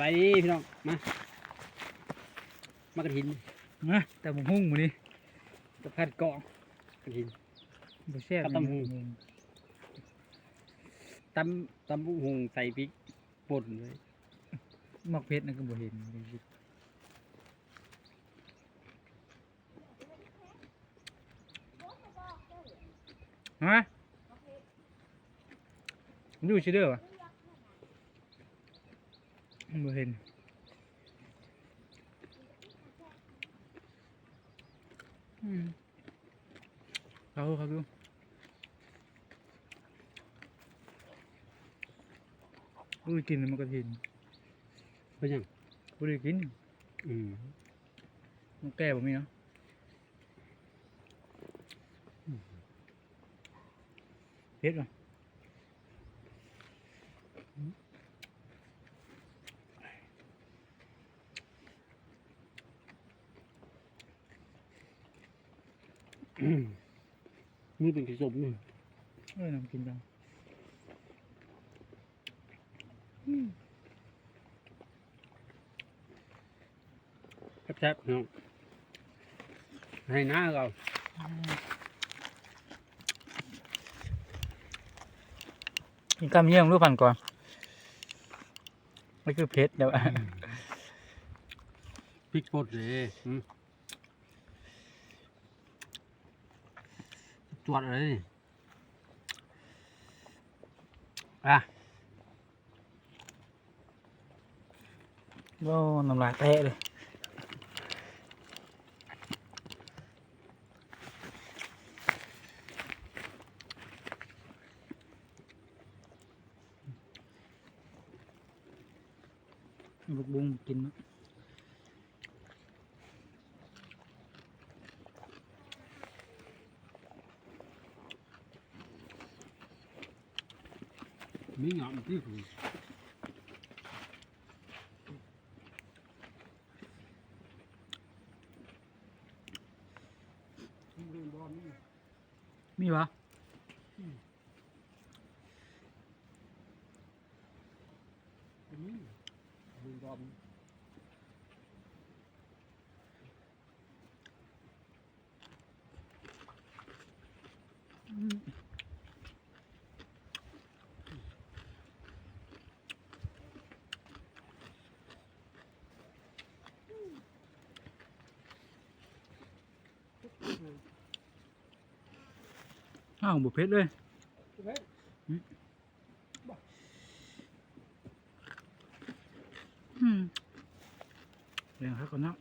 ไปดิพี่น้อง มา มากระถินนะแต่ผมหุ้งมื้อนี้กับผัดกองกระถินบ่แซ่บกับตำหู ตำตำบุหุงใส่พริกป่นเลยมักเพชรนั่นก็บ่เห็นฮะมันอยู่ชิเด้อวะ บ่เห็นอืมเขาเขาดูอุ้ยกินแล้วมันก็ทินเป็นยังบ่ได้กิน อืมมันแก่บ่มีเนาะเผ็ดเห นี่เป็นขสมนี่เอ้ยน้ำกินจังแซ่บๆพี่น้องให้หน้าเรากินกำเยี่ยงรูปพันก่อนนี่คือเผ็ดเดี๋ยวพริกป่นเลย อืมจวดอะไรนี่อะโ อ้น้ำลายแตะเลยบุกบุ้งกินเนาะ มีหยอมที่หูเรื่องบอลนี่ มีวะ อ้าวบุเผ็ดเลยเฮ้ยอืมเดี๋ยวให้ก่อนเนาะ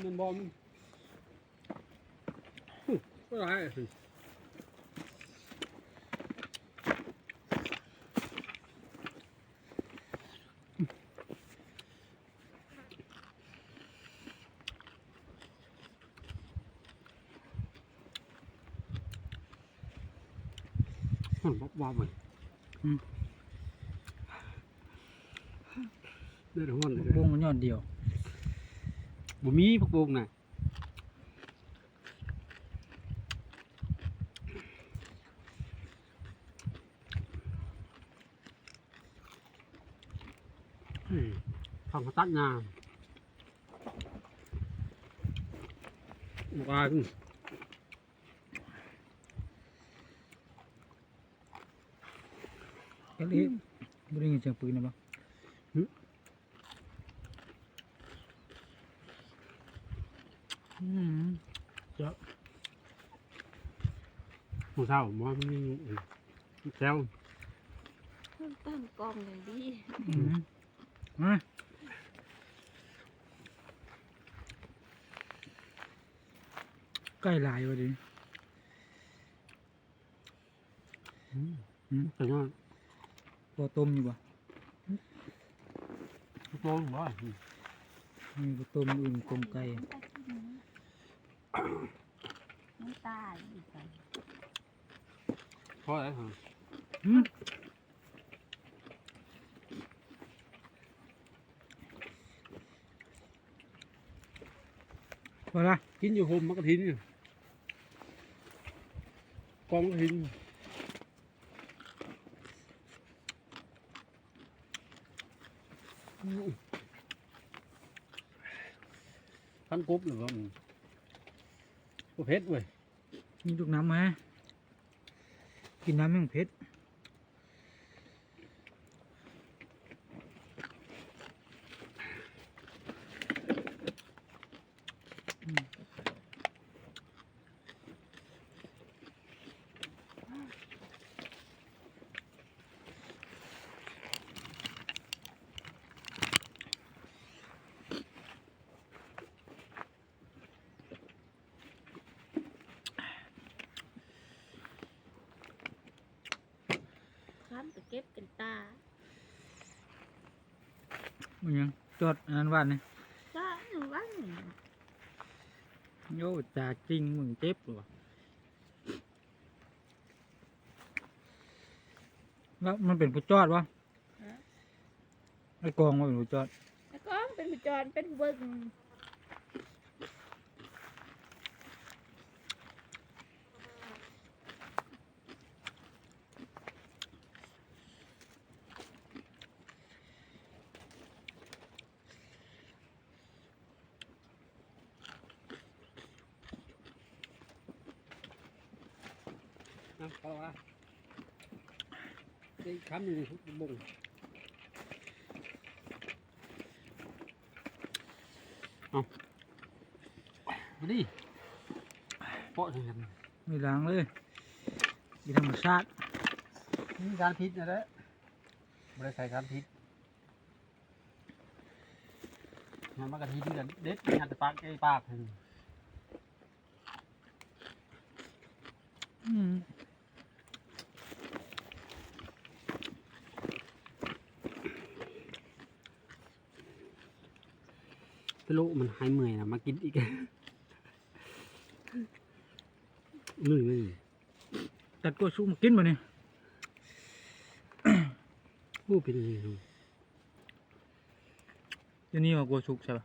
เงินบอลมันฮึก็ได้ มันบอกว่ามันเดือดร้อนเลยบุ้งมันยอดเดียวบ่มีผักบุ้งน่ะเฮ้ยฟังเขาตัดงานบอกว่า เอ็ดเอ็ดบุได้ยินเสียงปืนนะปะอืมหมูเศร้าหมอมันมีแซวตั้งกล้องเลยดิอืมมาใกล้หลายวะดิแต่ว่า พอต้มอยู่ปะโตบ่มีพอต้มอื่นกลมไก่น้ำตาอีกไปเพราะอะไรฮะอืมพอละกินอยู่โฮมมักกะทินอยู่กองหินพันกบหรือว่ามัน บ่เผ็ดเว้ยนี่ลูกน้ำมากินน้ำแม่งเผ็ดอืมข้ามไปเก็บกันตา มันยังจอดอันนั้นว่านนี่จ้าหนูว่าหนูโย่จ่าจริงมึงเจ็บหรอแล้วมันเป็นผู้จอดวะไอ้กองมันเป็นผู้จอด แล้วก็เป็นผู้จรเป็นผู้เบิ่ง นะเขาว่าไอ้คำอยู่ในบ่งเอามาดิเปาะจังกันไม่ล้างเลยกินธรรมชาติมีการพิษนะเด้อไม่ได้ใส่การพิษงานมากระทินกันเด็ดงานแต่ปากไอ้ปากถึงอืม ไปโลมันหายเมื่อยนะมากินอีกเหนื่อยเลยตัดกล้วยชุบมากินมาเนี่ยโอ้เป็นยังไงครับเดี๋ยวนี้ว่ากล้วยชุบใช่ปะ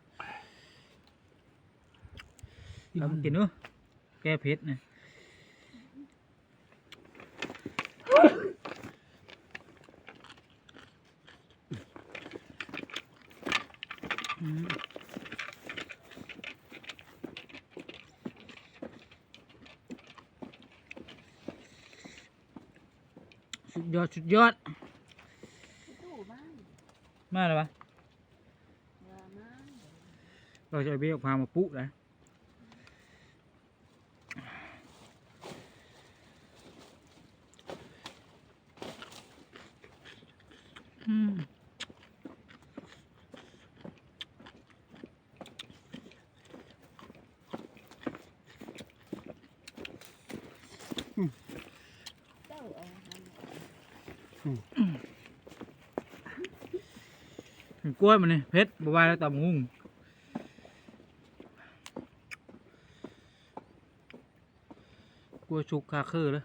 เรามากินเนอะแก้เผ็ดเนี่ยอืมสุด ยอดสุดยอด มาแล้วปะเดี๋ยวมาเราจะเอาเบี้ยพามาปุ๊นะอืมอาอัน กล้วยมันนี่เพชรบวายแล้วตำงุ้งกล้วยชุกคาคือเลย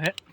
อ่า